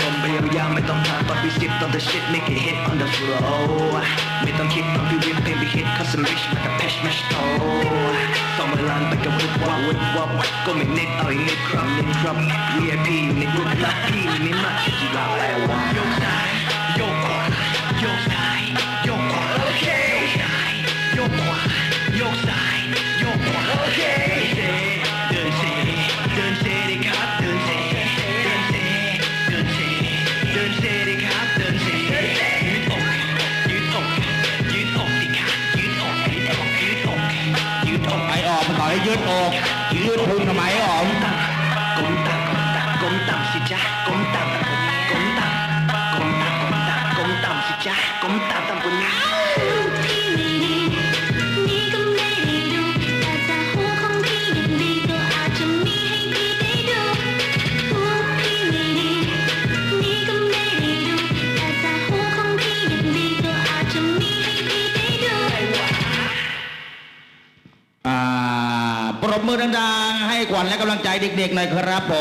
ผมพยายามไม่ต้องถามตอนพี่สิบตอน the shit make it hit on the floor ไม่ต้องคิดตอนพี่วิปเพลงพี่ hit cause I'm rich like a patch mesh toe ต้องมาลานไปกับวิบวับวิบวับก็ไม่เน็ตเอาอีกนิดครับนิดครับ VIP อยู่ในกลุ่มลับพี่ไม่มากแค่กีฬาแปลว่ายกซ้าย ยืดพุงทำไมอ๋ออกก้มต่ำก้มต่ำสิจ๊ะก้มต่ำก้มต่ำก้มต่ำก้มต่ำก้มต่ำสิจ๊ะก้มต่ำต่ำกว่านี้ มือดังๆ ให้ขวัญและกำลังใจเด็กๆหน่อยครับผ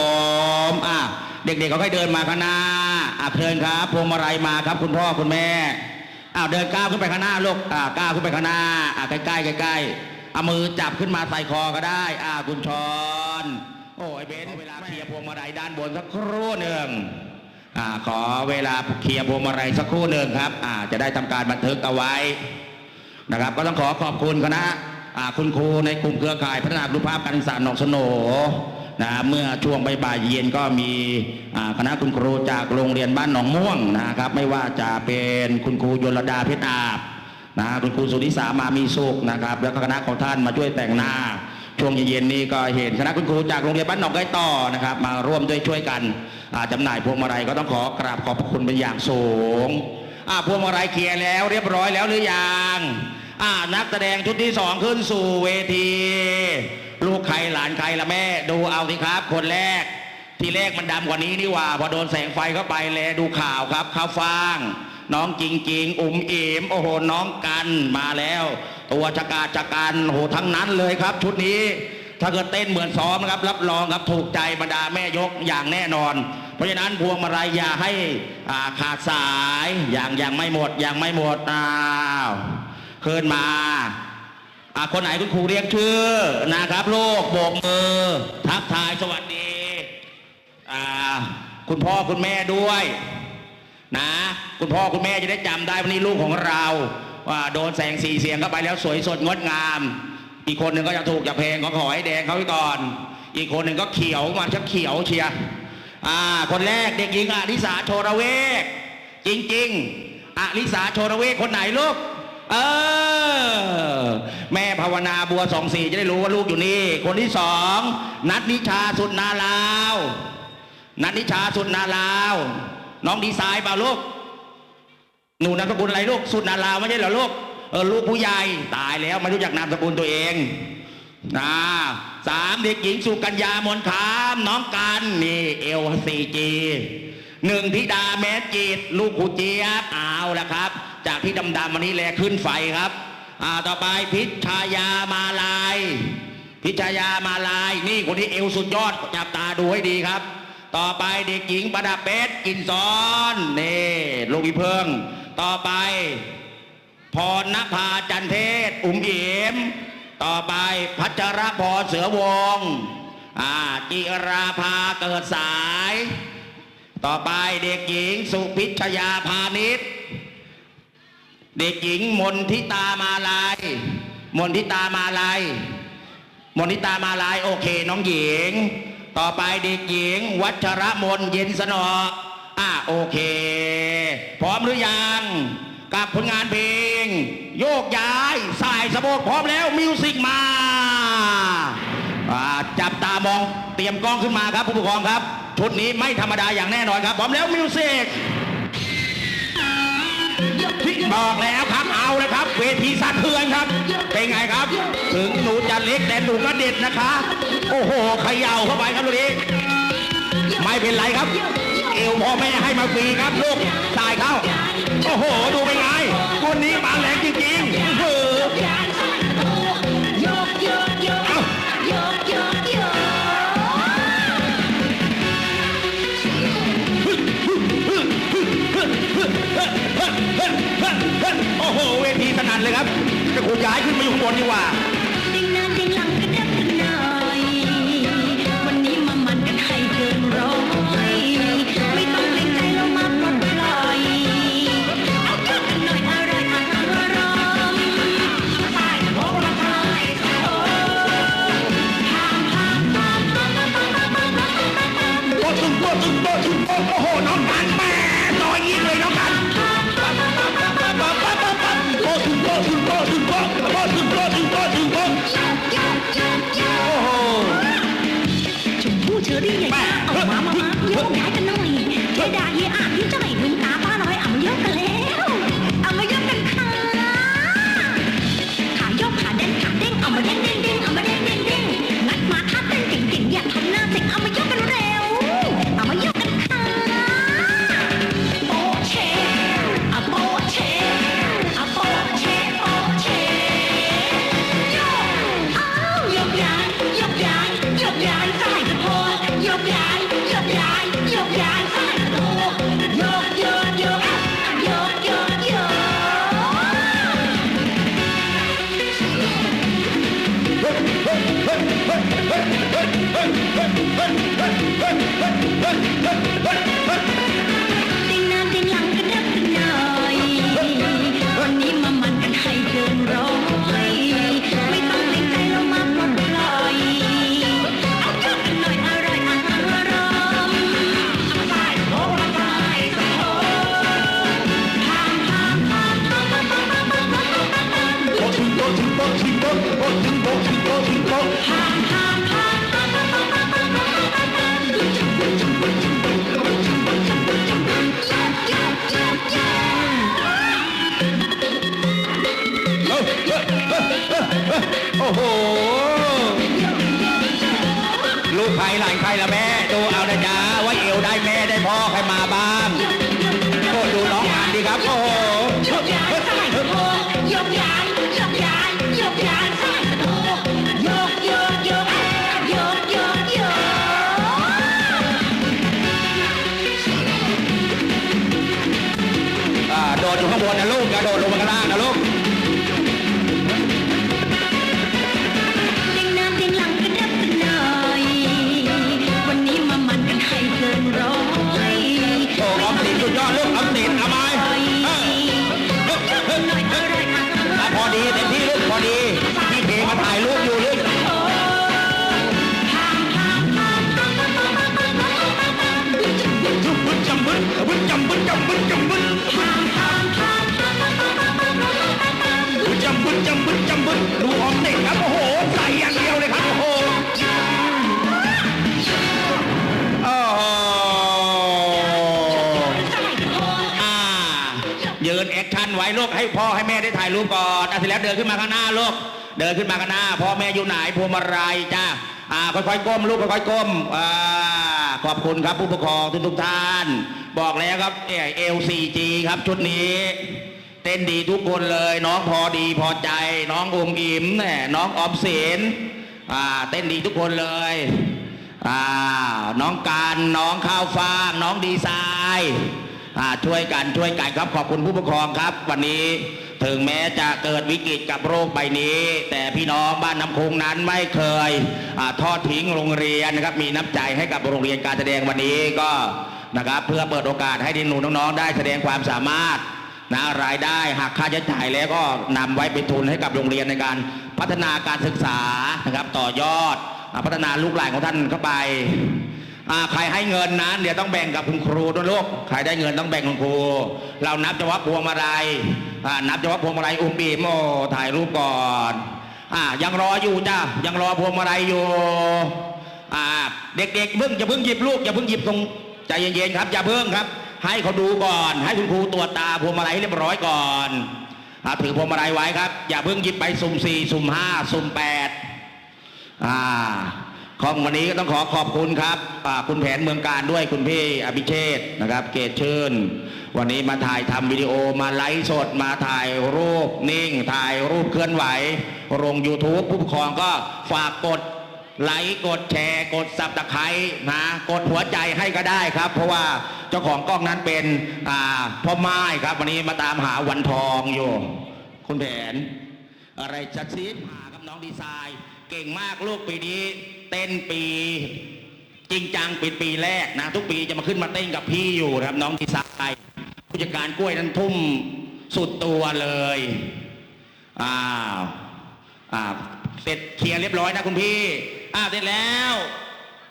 มอะเด็กๆก็ค่อยเดินมาข้างหน้าอะเชิญครับพวงมาลัยมาครับ คุณพ่อคุณแม่อ้าวเดินก้าวขึ้นไปข้างหน้าลูกอ่าก้าวขึ้นไปข้างหน้าอะใกล้ๆใกล้ๆเอามือจับขึ้นมาใส่คอก็ได้อ่าคุณชอนโอ้ยเบนเวลาเคลียร์พวงมาลัยด้านบนสักครู่หนึ่งอ่าขอเวลาเคลียร์พวงมาลัยสักครู่หนึ่งครับอ่าจะได้ทำการบันทึกเอาไว้นะครับ ก็ต้องขอขอบคุณคณะ คุณครูในกลุ่มเครือข่ายพัฒนาคุณภาพการศึกษาหนองสโหนนะเมื่อช่วงบ่ายเย็นก็มีคณะคุณครูจากโรงเรียนบ้านหนองม่วงนะครับ ไม่ว่าจะเป็นคุณครูยลดาเพชรอาบนะคุณครูสุนิสามามีสุขนะครับ แล้วก็คณะของท่านมาช่วยแต่งหน้า ช่วงเย็นๆนี้ก็เห็นคณะคุณครูจากโรงเรียนบ้านหนองไก่ต่อนะครับ มาร่วมด้วยช่วยกันอ่าหน่ายพวงมาลัยก็ต้องขอกราบขอบพระคุณเป็นอย่างสูงพวงมาลัยเคลียร์แล้วเรียบร้อยแล้วหรือยัง นักแสดงชุดที่สองขึ้นสู่เวที ลูกใครหลานใครละแม่ ดูเอาสิครับ คนแรก ทีแรกมันดำกว่านี้นี่ว่า พอโดนแสงไฟเข้าไปแลดูข่าวครับข้าวฟ่าง น้องจริงจริงอุ่มเอมโอ้โหน้องกันมาแล้ว ตัวชะกาจกันโอ้โหทั้งนั้นเลยครับ ชุดนี้ ถ้าเกิดเต้นเหมือนซ้อมนะครับ รับรองครับถูกใจบรรดาแม่ยกอย่างแน่นอนเพราะฉะนั้นพวงมาลัยอย่าให้ขาดสายอย่างอยังไม่หมดอยังไม่หมดอ้าว ขึ้นมาอ่าคนไหนคุณครูเรียกชื่อนะครับลูกโบกมือ ทักทายสวัสดีอ่าคุณพ่อคุณแม่ด้วยนะคุณพ่อคุณแม่จะได้จำได้วันนี้ลูกของเรา ว่าโดนแสงสีเสียงเข้าไปแล้วสวยสดงดงาม อีกคนหนึ่งก็จะถูกจะเพลงก็ขอให้แดงเขาไว้ก่อน อีกคนหนึ่งก็เขียวมันชักเขียวเชียร์อ่าคนแรกเด็กหญิงอาลิสาโชระเวกจริงๆอลิสาโชระเวกคนไหนลูก เออ แม่ภาวนาบัวสองสี่จะได้รู้ว่าลูกอยู่นี่ คนที่สองนัทนิชาสุดนาลาวนัทนิชาสุดนาลาว น้องดีไซน์เปล่าลูก หนูนามสกุลอะไรลูก สุดนาลาวไม่ใช่เหรอลูกเออลูกผู้ใหญ่ตายแล้วไม่รู้จักนามสกุลตัวเองนะสามเด็กหญิงสุกัญญามนคามน้องกันนี่เอลซีจีหนึ่งธิดาแมสจิต ลูกครูเจี๊ยบเอาละครับ จากที่ดำๆวันนี้แลขึ้นไฟครับอ่าต่อไปพิชชายามาลาย พิชชายามาลายนี่คนที่เอวสุดยอดจับตาดูให้ดีครับ ต่อไปเด็กหญิงประดับเพชรกินซ้อนนี่ลูกอีเพิง ต่อไป พรณภาจันเทศ อุ๋มอิมต่อไปพัชรพรเสือวงอ่าจิราภาเกิดสาย ต่อไปเด็กหญิงสุพิชยาพาณิชย์ เด็กหญิงมนทิตามาลาย มนทิตามาลายมนทิตามาลายโอเค น้องหญิง ต่อไปเด็กหญิง วัชระมนเย็นสนออ่าโอเค พร้อมหรือยัง กับผลงานเพลง โยกย้ายสายสะโพกพร้อมแล้วมิวสิกมาอ่าจับตามองเตรียมกล้องขึ้นมาครับผู้ปกครองครับ ชุดนี้ไม่ธรรมดาอย่างแน่นอนครับพร้อมแล้วมิวสิก บอกแล้วครับเอาเลยครับ เวทีสะเทือนครับ เป็นไงครับ ถึงหนูจะเล็กแต่หนูก็เด็ดนะคะ โอ้โหเขย่าเข้าไปครับลูกนี้ไม่เป็นไรครับ เอวพ่อแม่ให้มาฟรีครับลูกตายเข้าโอ้โห ดูเป็นไงคนนี้มาแรงจริงๆ โอ้โห เวทีสนั่นเลยครับจะขนย้ายขึ้นมาอยู่ข้างบนดีกว่า ม่ได้ถ่ายรูปก่อนอะเสร็จแล้วเดินขึ้นมาข้างหน้าลูก เดินขึ้นมาข้างหน้าพ่อแม่อยู่ไหนพวงมาลัยจ้าอ่าค่อยๆก้มลูกค่อยๆก้มอ่าขอบคุณครับผู้ปกครองทุกท่าน บอกแล้วครับเอลซีจีครับชุดนี้ เต้นดีทุกคนเลย น้องพอดีพอใจ น้องอมอิ่มน่น้องออมเสนอ่าเต้นดีทุกคนเลยอ่าน้องการน้องข้าวฟ่างน้องดีไซน์อ่าช่วยกันช่วยกันครับขอบคุณผู้ปกครองครับ วันนี้ ถึงแม้จะเกิดวิกฤตกับโรคใบนี้ แต่พี่น้องบ้านน้ำคงนั้นไม่เคยอทอดทิ้งโรงเรียนนะครับ มีน้ำใจให้กับโรงเรียนการแสดงวันนี้ก็นะครับเพื่อเปิดโอกาสให้หนูน้องๆ ได้แสดงความสามารถนะรายได้หักค่าใช้จ่ายแล้วก็นำไว้เป็นทุนให้กับโรงเรียนในการพัฒนาการศึกษานะครับต่อยอดพัฒนาลูกหลานของท่านเข้าไป ใครให้เงินนั้นเดี๋ยวต้องแบ่งกับคุณครูด้วยลูกใครได้เงินต้องแบ่งคุณครู เรานับเฉพาะพวงมาลัยนับเฉพาะพวงมาลัยอุ้มบีมโอถ่ายรูปก่อนอ่ายังรออยู่จ้ายังรอพวงมาลัยอยู่อ่าเด็กๆเพิ่งอย่าเพิ่งหยิบลูกอย่าเพิ่งหยิบตรงใจเย็นๆครับอย่าเพิ่งครับ ให้เขาดูก่อน ให้คุณครูตรวจตาพวงมาลัยให้เรียบร้อยก่อนอถือพวงมาลัยไว้ครับ อย่าเพิ่งหยิบไปสุ่มสี่สุ่มห้าสุ่มแปดอ่า ของวันนี้ก็ต้องขอขอบคุณครับคุณแผนเมืองการด้วยคุณพี่อภิเชษนะครับ เกตเชิญวันนี้มาถ่ายทำวิดีโอมาไลฟ์สดมาถ่ายรูปนิ่ง ถ่ายรูปเคลื่อนไหวลง YouTube ผู้ปกครองก็ฝากกดไลค์กดแชร์ กดสับตะไคร้นะกดหัวใจให้ก็ได้ครับ เพราะว่าเจ้าของกล้องนั้นเป็นพ่อไม้ครับ วันนี้มาตามหาวันทองอยู่คุณแผน อะไรจัดซีดมากับน้องดีไซน์ เก่งมากลูกปีนี้ เต้นปี จริงจังป็นปีแรกนะ ทุกปีจะมาขึ้นมาเต้นกับพี่อยู่ครับ น้องดีไซน์ผู้จัดการกล้วยนั้นทุ่มสุดตัวเลยอ้าวอ่าเสร็จเคลียร์เรียบร้อยนะคุณพี่อ่าเสร็จแล้ว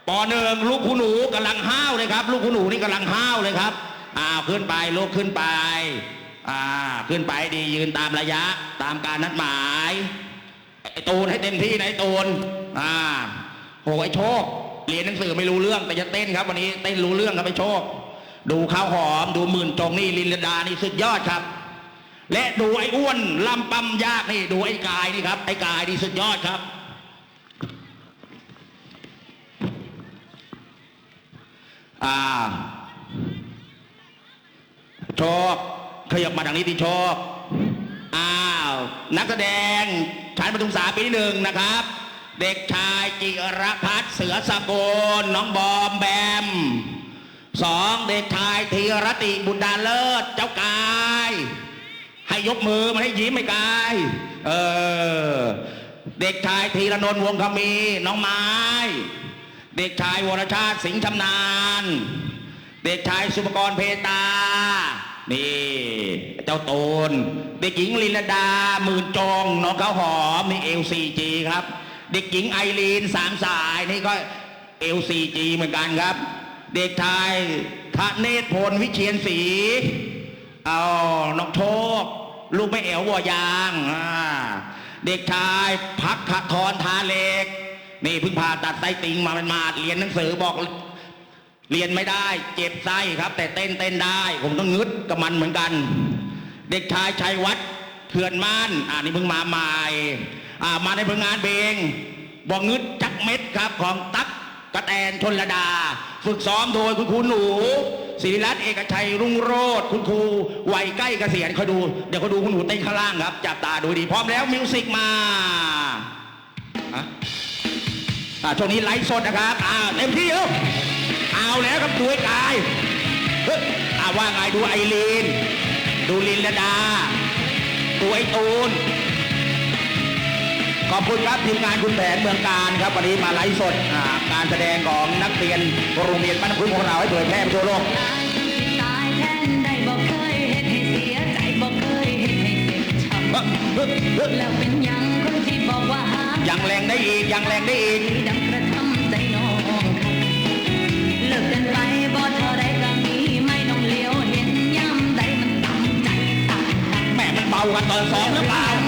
ปอหนึ่งลูกคุณหนูกำลังห้าวเลยครับ ลูกคุณหนูนี่กำลังห้าวเลยครับอ้าวขึ้นไปลูกขึ้นไปอ่าขึ้นไปดียืนตามระยะตามการนัดหมายไอ้ตูนให้เต็มที่นะไอ้ตูนอ่า ไอ้โชค เรียนหนังสือไม่รู้เรื่องแต่จะเต้นครับ วันนี้เต้นรู้เรื่องครับไอ้โชค ดูข้าวหอม ดูหมื่นจงนี่ลินดานี่สุดยอดครับ และดูไอ้อ้วนลำปั๊มยากนี่ดูไอ้กายนี่ครับไอ้กายนี่สุดยอดครับอ่าโชคขยับมาทางนี้ที่โชคอ้าวนักแสดงชั้นประทุมศึกษาปีที่หนึ่งนะครับ เด็กชายจิรพัฒน์เสือสกลน้องบอมแบมสองเด็กชายธีรติบุญดาเลิศเจ้ากาย ให้ยกมือมาให้ยิ้มไม่กายเออเด็กชายธีรนนท์วงคมีน้องไม้ เด็กชายวรชาติสิงห์ชำนาญ เด็กชายสุปกรเพตานี่เจ้าโตนเด็กหญิงลินดาหมื่นจงน้องเขาหอมนี่เอลซีจีครับ เด็กหญิงไอรีนสามสายนี่ก็เอลซีจีเหมือนกันครับ เด็กชายทะเนศพลวิเชียนศรีเอาน้องโชคลูกไม่เอววัวยางเด็กชายพักขทรทาเล็กนี่เพิ่งผ่าตัดไส้ติ่งมาเป็นมาดเรียนหนังสือบอกเรียนไม่ได้เจ็บไส้ครับ แต่เต้นเต้นได้ ผมต้องงึดกับมันเหมือนกัน เด็กชายชัยวัฒน์ เขื่อนม่านอ่านี่เพิ่งมาใหม่อ่ามาในผลงานเพลงบองึดจักเม็ดครับของตั๊กกระแตนชนระดา ฝึกซ้อมโดยคุณครูหนูศิริรัตน์เอกชัยรุ่งโรจน์คุณครูวัยใกล้เกษียณคอยดู เดี๋ยวเขาดูคุณหนูเต้นข้างล่างครับ จับตาดูดีพร้อมแล้วมิวสิกมาอะอ่ช่วงนี้ไลฟ์สดนะครับอ่าเต็มที่เอ้าเอาแล้วครับดูไอ้กายเฮ้ยอ่าว่าไงดูไอรีนดูลินลดา ดูไอ้ตูนขอบคุณครับทีมงานคุณแผนเมืองการครับวันนี้มาไลฟ์สดอ่าการแสดงของนักเรียนโรงเรียนบ้านน้ำพึ่งของเราให้เผยแพร่ไปทั่วโลกตายตายแทนได้บอกเคยเฮ็ดให้เสียใจบอกเคยเฮ็ดให้เจ็บช้ำเฮ้ยเฮ้ยเฮ้ยแล้วเป็นหยังคนที่บอกว่าหายังแรงได้อีกยังแรงได้อีกดังกระทำใจน้องค่ะเลิกกันไปากันตอนซ้อมหรือเปล่า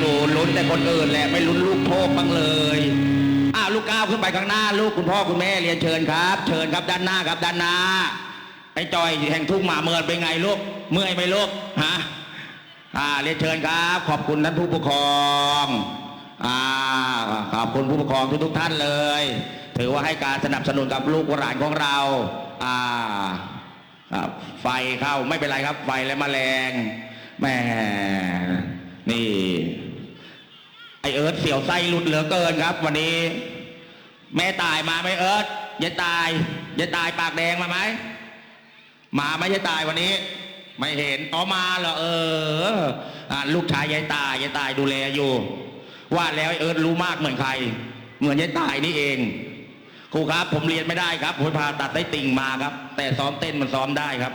หนูลุ้นแต่คนอื่นแหละไม่ลุ้นลูกโทษบ้างเลยอ้าวลูกก้าวขึ้นไปข้างหน้า ลูกคุณพ่อคุณแม่เรียนเชิญครับ เชิญครับด้านหน้าครับด้านหน้าไอ้จอยแห่งทุ่งหมาเมินเป็นไงลูกเมื่อยไหมลูกฮะอ่าเรียนเชิญครับ ขอบคุณท่านผู้ปกครองอ่าขอบคุณผู้ปกครองทุกๆท่านเลย ถือว่าให้การสนับสนุนกับลูกหลานของเราอ่าไฟเข้าไม่เป็นไรครับ ไฟและแมลงแม่นี่ ไอเอิร์ธเสียวไส้หลุดเหลือเกินครับ วันนี้ แม่ตายมาไหมเอิร์ธยายตายยายตายปากแดงมาไหมมาไหมยายตายวันนี้ ไม่เห็นอ๋อมาเหรอเอออลูกชายยายตายยายตายดูแลอยู่ ว่าแล้วไอเอิร์ธรู้มากเหมือนใคร เหมือนยายตายนี่เองครูครับ ผมเรียนไม่ได้ครับผมพาตัดได้ติ่งมาครับ แต่ซ้อมเต้นมันซ้อมได้ครับ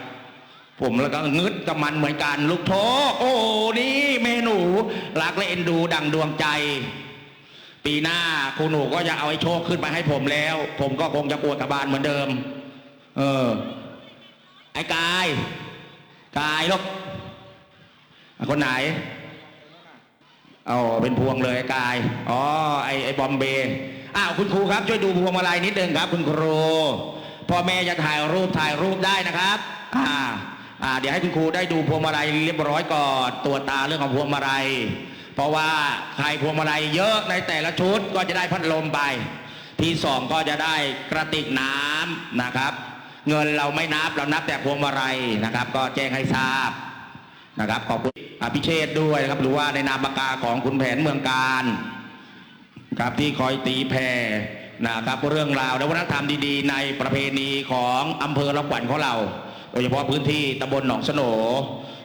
ผมแล้วก็งึดกับมันเหมือนกันลูกโทโอ้นี่เมหนูรักและเอ็นดูดังดวงใจ ปีหน้าครูหนูก็จะเอาไอ้โชคขึ้นมาให้ผมแล้ว ผมก็คงจะปวดกระบาลเหมือนเดิม เออ ไอ้กายกายลูกคนไหน เอาเป็นพวงเลยกายอ๋อไอ้ไอ้บอมเบย์อ้าวคุณครูครับช่วยดูพวงมาลัยนิดนึงครับ คุณครูพ่อแม่จะถ่ายรูปถ่ายรูปได้นะครับ อ่า เดี๋ยวให้คุณครูได้ดูพวงมาลัยเรียบร้อยก่อนตรวจตาเรื่องของพวงมาลัย เพราะว่าใครพวงมาลัยเยอะในแต่ละชุดก็จะได้พัดลมไป ที่สองก็จะได้กระติกน้ำนะครับ เงินเราไม่นับเรานับแต่พวงมาลัยนะครับ ก็แจ้งให้ทราบนะครับขอบคุณอภิเชษด้วยนะครับหรือว่าในนามปากกาของคุณแผนเมืองการครับที่คอยตีแผ่นะครับเรื่องราวและวัฒนธรรมดีๆ ในประเพณีของอำเภอละขวัญของเรา โดยเฉพาะพื้นที่ตำบลหนองสโหน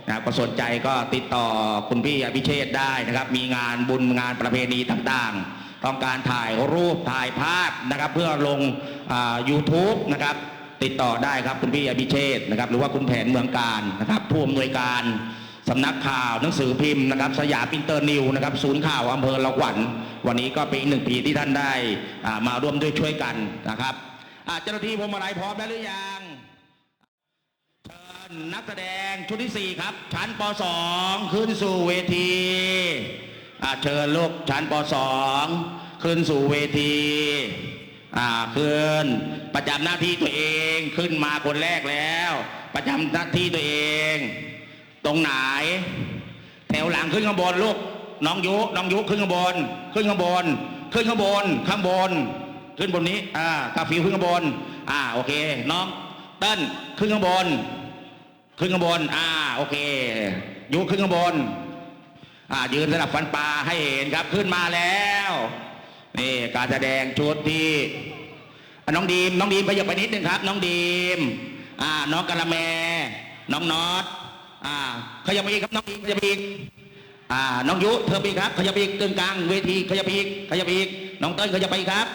นะครับก็สนใจก็ติดต่อคุณพี่อภิเชษได้นะครับ มีงานบุญงานประเพณีต่างๆ ต้องการถ่ายรูปถ่ายภาพนะครับ เพื่อลงอ่า YouTube นะครับ ติดต่อได้ครับคุณพี่อภิเชษนะครับ หรือว่าคุณแผนเมืองการนะครับผู้อำนวยการสำนักข่าวหนังสือพิมพ์นะครับ สยามอินเตอร์นิวนะครับ ศูนย์ข่าวอำเภอละขวัญวันนี้ก็เป็นอีกหนึ่งปีที่ท่านได้มาร่วมด้วยช่วยกันนะครับเจ้าหน้าที่พวงมายพร้อมแล้วหรือยัง เชิญนักแสดงชุดที่ 4 ครับ ชั้นป .2 ขึ้นสู่เวทีอ่าเชิญลูกชั้นป .2 ขึ้นสู่เวทีอ่าขึ้นประจำหน้าที่ตัวเองขึ้นมาคนแรกแล้ว ประจำหน้าที่ตัวเอง ตรงไหน แถวหลังขึ้นข้างบนลูกน้องยุน้องยุขึ้นข้างบน ขึ้นข้างบน ขึ้นข้างบนข้างบน ขึ้นบนนี้อ่ากาฟิวขึ้นข้างบนอ่าโอเค น้องเติ้ลขึ้นข้างบน ขึ้นข้างบน อ่า โอเค ยุขึ้นข้างบน อ่า ยืนสลับฟันปลาให้เห็นครับ ขึ้นมาแล้ว นี่การแสดงชุดที่น้องดีม น้องดีมไปยกไปนิดนึงครับ น้องดีม อ่า น้องกะละแม น้องน็อต อ่าขยับไปอีกครับ น้องดีมขยับไปอีก อ่า น้องยุ เธอไปอีครับ ขยับไปอีกตึงกลางเวที ขยับไปอีก ขยับไปอีก น้องเต้ยขยับไปอีกครับ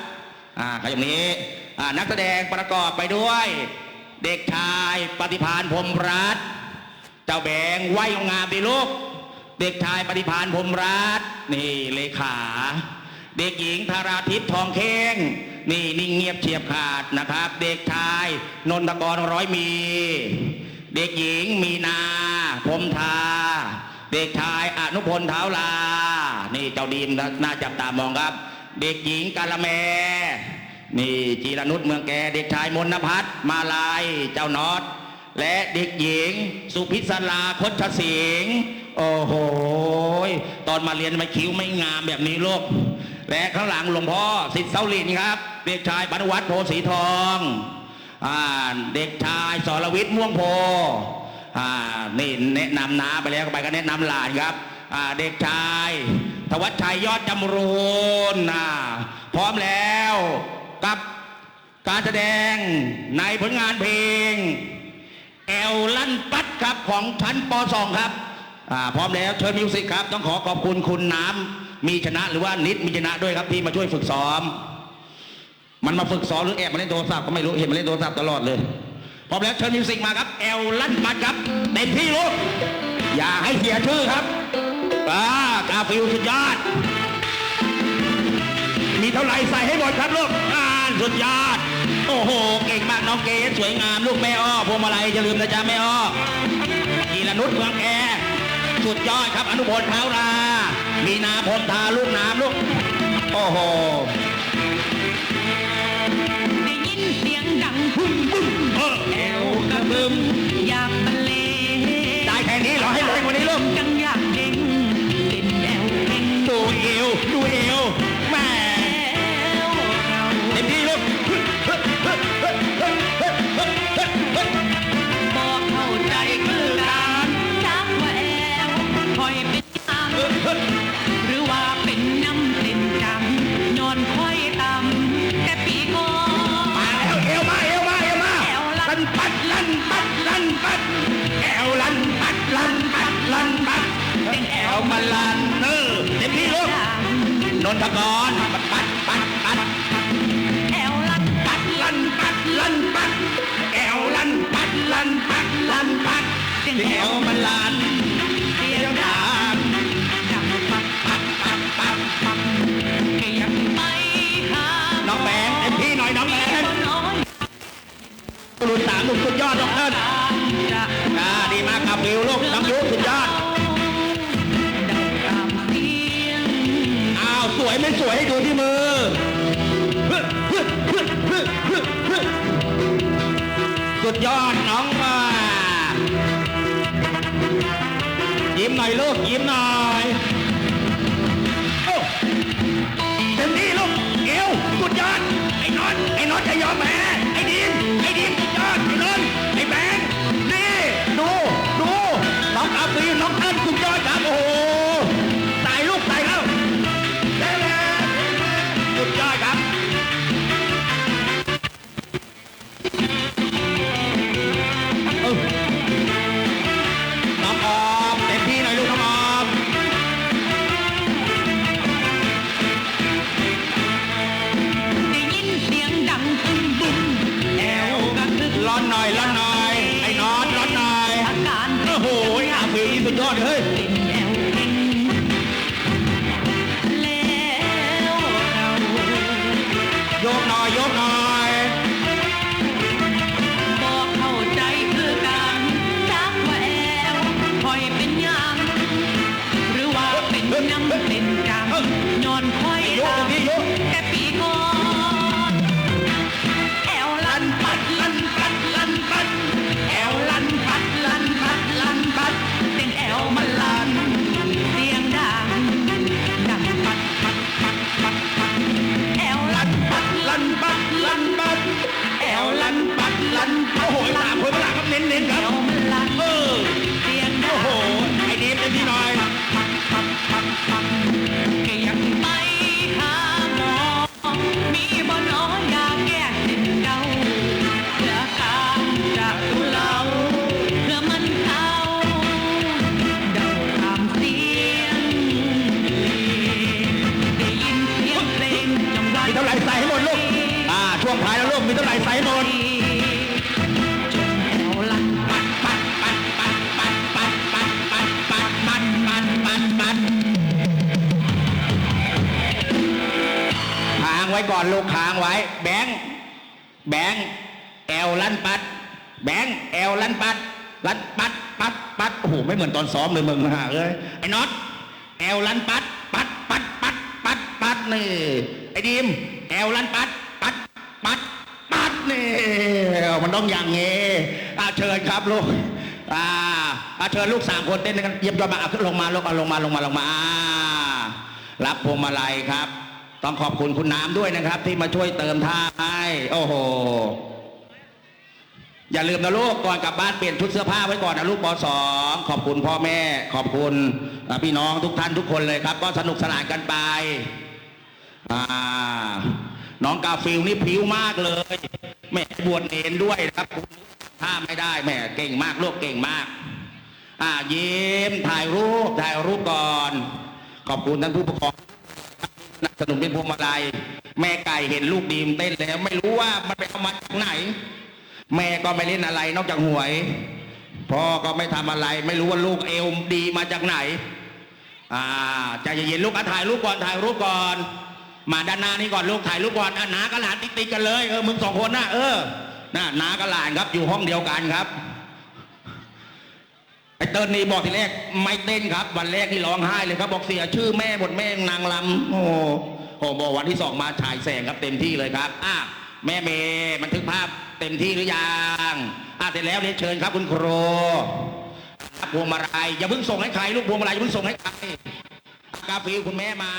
อ่า ขยับนี้ อ่า นักแสดงประกอบไปด้วย เด็กชายปฏิพานพรมรัตเจ้าแบงไหวงามดีลูก เด็กชายปฏิพานพรมรัตนี่เลขา เด็กหญิงธาราทิพย์ทองเค้งนี่นิ่งเงียบเฉียบขาดนะครับ เด็กชายนนทกรร้อยมี เด็กหญิงมีนาพรมทา เด็กชายอนุพลเท้าลา นี่เจ้าดีมนะน่าจับตามองครับ เด็กหญิงกาละแม นี่จีรนุชเมืองแกเด็กชายมนพัฒน์มาลายเจ้านอตและเด็กหญิง สุพิศลาคชสิงห์โอ้โหตอนมาเรียนทำไมคิ้วไม่งามแบบนี้ลูกและข้างหลังหลวงพ่อสิทธิ์เสาลินครับ เด็กชายปานวัฒน์โพสีทองอ่าเด็กชายสรวิทย์ม่วงโพอ่านี่แนะนำน้าไปแล้วไปก็แนะนำหลานครับอ่าเด็กชายธวัชชัยยอดจำรูนอ่าพร้อมแล้ว กับการแสดงในผลงานเพลง แอลลั่นปัดครับของชั้นป .2 ครับพร้อมแล้วเชิญมิวสิกครับ ต้องขอขอบคุณคุณน้ำมีชนะหรือว่านิดมีชนะด้วยครับที่มาช่วยฝึกซ้อม มันมาฝึกซ้อมหรือแอบมาเล่นโทรศัพท์ก็ไม่รู้เห็นมาเล่นโทรศัพท์ตลอดเลยพร้อมแล้วเชิญมิวสิกมาครับ แอลลั่นปัดครับเต็มที่ลูกอย่าให้เสียชื่อครับอ่ากาฟิลสุดยอดมีเท่าไหร่ใส่ให้หมดครับลูกอ่า สุดยอด โอ้โห เก่งมากน้องเกดสวยงามลูกแม่อ้อพวงมาลัยจะลืมนะจ๊ะแม่อ้อกีรนุชเมืองแอสุดยอดครับ อนุพลเท้ารา มีนาคนทาลูกน้ำลูก โอ้โหได้ยินเสียงดังบึ้มบึ้มเออแอวกระบึมอยากบรรเลงได้แค่นี้เหรอให้แรงกว่านี้ลูก นนทกรปัดปัดปัดปัดแอวลันปัดลันปัดลันปัดแอวลันปัดลันปัดลันปัดแอวมาลันเสียเสียงดัดังงดังปัดปัดปัดปัดปัดแค่อยากไปหาน้องแบงค์เต็มที่หน่อยน้องแบงค์คนน้อยรุ่นสามหนุ่มสุดยอดน้องเอิญจะอ่าดีมากครับวิวลูกน้องยุสุดยอด สวยให้ดูที่มือ สุดยอดน้องมา ยิ้มหน่อยลูกยิ้มหน่อย ก่อนลูกค้างไว้ แบงแบงแอลลันปัด แบงแอลลันปัด ลันปัดปัดปัดโอ้โหไม่เหมือนตอนซ้อมเลยมึงนะเอ้ยไอ้น็อตแอลลันปัด ปัดปัดปัดปัดปัดนี่ไอ้ดีมแอลลันปัด ปัดปัดปัดนี่มันต้องอย่างงี้อ่าเชิญครับลูกอ่าอ่าเชิญลูกสามคนเต้นกันเยี่ยมยอดมาอาขึ้นลงมาลูกเอาลงมาลงมาลงมาอ่ารับพวงมาลัยครับ ต้องขอบคุณคุณน้ำด้วยนะครับ ที่มาช่วยเติมท่าให้โอ้โห อย่าลืมนะลูกก่อนกลับบ้านเปลี่ยนชุดเสื้อผ้าไว้ก่อนนะลูกปสองขอบคุณพ่อแม่ ขอบคุณพี่น้องทุกท่านทุกคนเลยครับ ก็สนุกสนานกันไปน้องกาฟิลนี่ผิวมากเลยแม่บวชเนนด้วยนะครับถ้าไม่ได้แม่เก่งมากลูกเก่งมากอ่ายิ้มถ่ายรูปถ่ายรูปก่อน ขอบคุณท่านผู้ปกครอง นับสนุนเป็นพวงมาลัยแม่ไก่เห็นลูกดีมเต้นแล้วไม่รู้ว่ามันไปเอามาจากไหน แม่ก็ไม่เล่นอะไรนอกจากหวยพ่อก็ไม่ทำอะไร ไม่รู้ว่าลูกเอวดีมาจากไหน อ่าใจเย็นๆลูกอะถ่ายรูปก่อนถ่ายรูปก่อน มาด้านหน้านี่ก่อนลูกถ่ายรูปก่อนอะน้ากับหลานติดๆกันเลยเออมึงสองคนนะเออน่ะน้ากับหลานครับอยู่ห้องเดียวกันครับ ไอ้เติ้ลนี่บอกทีแรกไม่เต้นครับ วันแรกที่ร้องไห้เลยครับ บอกเสียชื่อแม่บทแม่นางลำโอ้โหอ้บอกวันที่สองมาฉายแสงครับเต็มที่เลยครับอะแม่เมย์บันทึกภาพเต็มที่หรือยังอะเสร็จแล้วเรียนเชิญครับคุณครูรับพวงมาลัยอย่าเพิ่งส่งให้ใครลูกพวงมาลัยอย่าเพิ่งส่งให้ใครกาฟิลคุณแม่มา